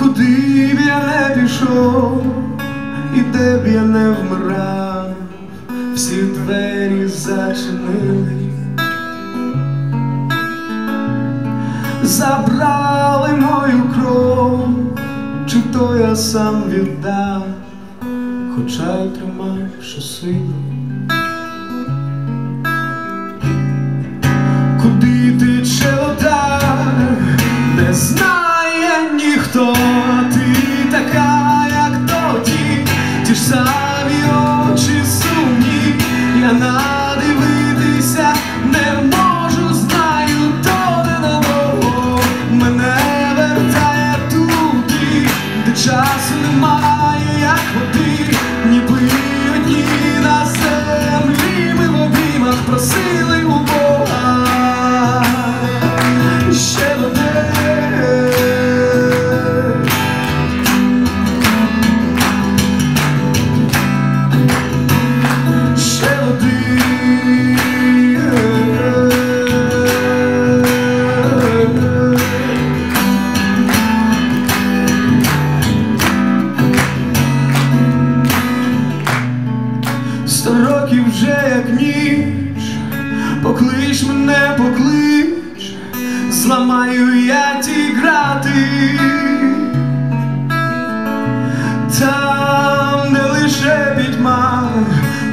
куди б я не пішов, і де б я не вмирав, всі двері зачинили, забрали мою кров, чи то я сам віддав, хоча й тримав щосилу. Куди ті поклич мене, поклич, зламаю я ті грати, там, де лише пітьма,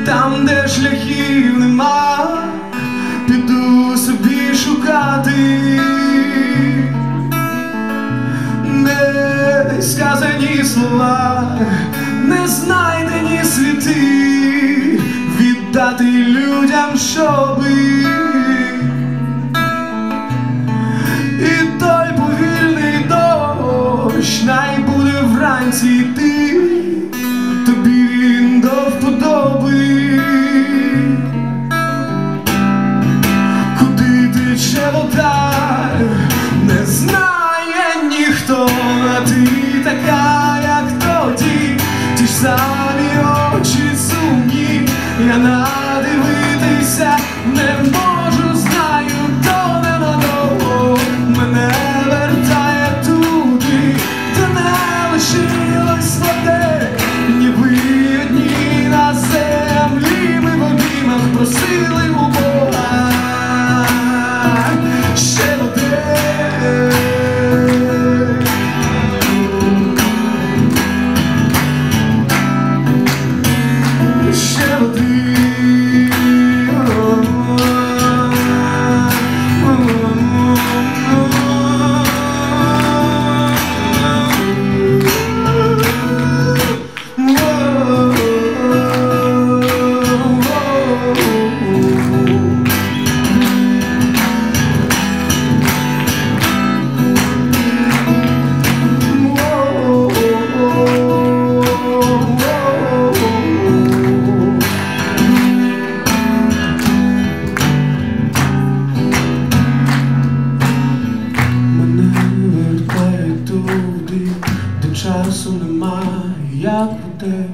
там, де шляхів нема, піду собі шукати. Не сказані слова, не знайдені світи, віддати людям, щоби. А ти така, як тоді, ті ж самі очі сумні, я надивитися воде,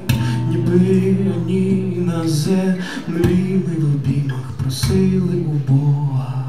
ніби ані на землі ми в обіймах просили у Бога.